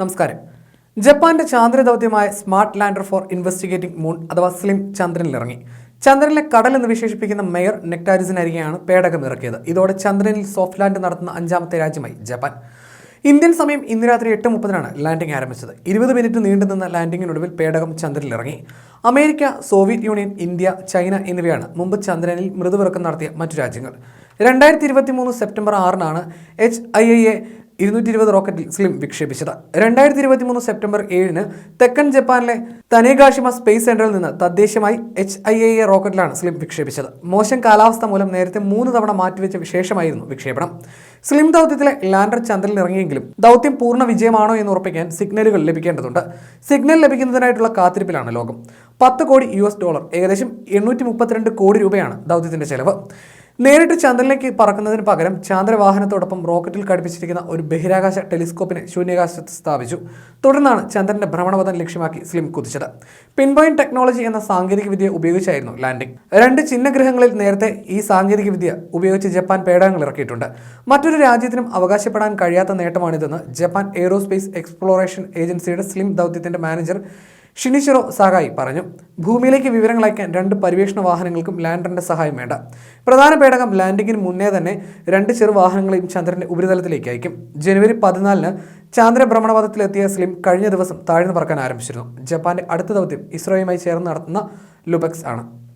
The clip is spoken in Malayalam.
നമസ്കാരം. ജപ്പാന്റെ ചാന്ദ്ര ദൗത്യമായ smart lander for investigating moon അഥവാ സ്ലിം ചന്ദ്രനിലിറങ്ങി. ചന്ദ്രനിലെ കടൽ എന്ന് വിശേഷിപ്പിക്കുന്ന മേയർ നെക്ടാരിസിനരികെയാണ് പേടകം ഇറക്കിയത്. ഇതോടെ ചന്ദ്രനിൽ സോഫ്റ്റ് ലാൻഡ് നടത്തുന്ന അഞ്ചാമത്തെ രാജ്യമായി ജപ്പാൻ. ഇന്ത്യൻ സമയം ഇന്ന് രാത്രി എട്ട് മുപ്പതിനാണ് ലാൻഡിംഗ് ആരംഭിച്ചത്. ഇരുപത് മിനിറ്റ് നീണ്ടുനിന്ന ലാൻഡിങ്ങിനൊടുവിൽ പേടകം ചന്ദ്രനിലിറങ്ങി. America Soviet Union India China എന്നിവയാണ് മുമ്പ് ചന്ദ്രനിൽ മൃദുവിറക്കം നടത്തിയ മറ്റു രാജ്യങ്ങൾ. രണ്ടായിരത്തി ഇരുപത്തി മൂന്ന് സെപ്റ്റംബർ ആറിനാണ് എച്ച് ഐ ഐ എ ഇരുന്നൂറ്റി ഇരുപത് റോക്കറ്റിൽ സ്ലിം വിക്ഷേപിച്ചത്. രണ്ടായിരത്തി ഇരുപത്തി മൂന്ന് സെപ്റ്റംബർ ഏഴിന് തെക്കൻ ജപ്പാനിലെ തനേഗാഷിമ സ്പേസ് സെന്ററിൽ നിന്ന് തദ്ദേശമായി എച്ച് ഐ എ എ റോക്കറ്റിലാണ് സ്ലിം വിക്ഷേപിച്ചത്. മോശം കാലാവസ്ഥ മൂലം നേരത്തെ മൂന്ന് തവണ മാറ്റിവെച്ച വിശേഷമായിരുന്നു വിക്ഷേപണം. സ്ലിം ദൗത്യത്തിലെ ലാൻഡർ ചന്ദ്രനിൽ ഇറങ്ങിയെങ്കിലും ദൗത്യം പൂർണ വിജയമാണോ എന്ന് ഉറപ്പിക്കാൻ സിഗ്നലുകൾ ലഭിക്കേണ്ടതുണ്ട്. സിഗ്നൽ ലഭിക്കുന്നതിനായിട്ടുള്ള കാത്തിരിപ്പിലാണ് ലോകം. പത്ത് കോടി യു ഡോളർ ഏകദേശം എണ്ണൂറ്റി കോടി രൂപയാണ് ദൗത്യത്തിന്റെ ചെലവ്. നേരിട്ട് ചന്ദ്രനിലേക്ക് പറക്കുന്നതിന് പകരം ചാന്ദ്രവാഹനത്തോടൊപ്പം റോക്കറ്റിൽ ഘടിപ്പിച്ചിരിക്കുന്ന ഒരു ബഹിരാകാശ ടെലിസ്കോപ്പിനെ ശൂന്യാകാശത്ത് സ്ഥാപിച്ചു. തുടർന്നാണ് ചന്ദ്രന്റെ ഭ്രമണപഥം ലക്ഷ്യമാക്കി സ്ലിം കുതിച്ചത്. പിൻപോയിന്റ് ടെക്നോളജി എന്ന സാങ്കേതികവിദ്യ ഉപയോഗിച്ചായിരുന്നു ലാൻഡിംഗ്. രണ്ട് ചിഹ്നഗ്രഹങ്ങളിൽ നേരത്തെ ഈ സാങ്കേതികവിദ്യ ഉപയോഗിച്ച് ജപ്പാൻ പേടകങ്ങൾ ഇറക്കിയിട്ടുണ്ട്. മറ്റൊരു രാജ്യത്തിനും അവകാശപ്പെടാൻ കഴിയാത്ത നേട്ടമാണിതെന്ന് ജപ്പാൻ എയ്റോസ്പേസ് എക്സ്പ്ലോറേഷൻ ഏജൻസിയുടെ സ്ലിം ദൗത്യത്തിന്റെ മാനേജർ ഷിനിഷിറോ സഹായി പറഞ്ഞു ഭൂമിയിലേക്ക് വിവരങ്ങൾ അയക്കാൻ രണ്ട് പര്യവേഷണ വാഹനങ്ങൾക്കും ലാൻഡറിന്റെ സഹായം വേണ്ട. പ്രധാന പേടകം ലാൻഡിങ്ങിന് മുന്നേ തന്നെ രണ്ട് ചെറു വാഹനങ്ങളെയും ചന്ദ്രന്റെ ഉപരിതലത്തിലേക്ക് അയക്കും. ജനുവരി പതിനാലിന് ചാന്ദ്ര ഭ്രമണപഥത്തിലെത്തിയ സ്ലിം കഴിഞ്ഞ ദിവസം താഴ്ന്നു പറക്കാൻ ആരംഭിച്ചിരുന്നു. ജപ്പാന്റെ അടുത്ത ദൗത്യം ഇസ്രോയുമായി ചേർന്ന് നടത്തുന്ന ലുബക്സ് ആണ്.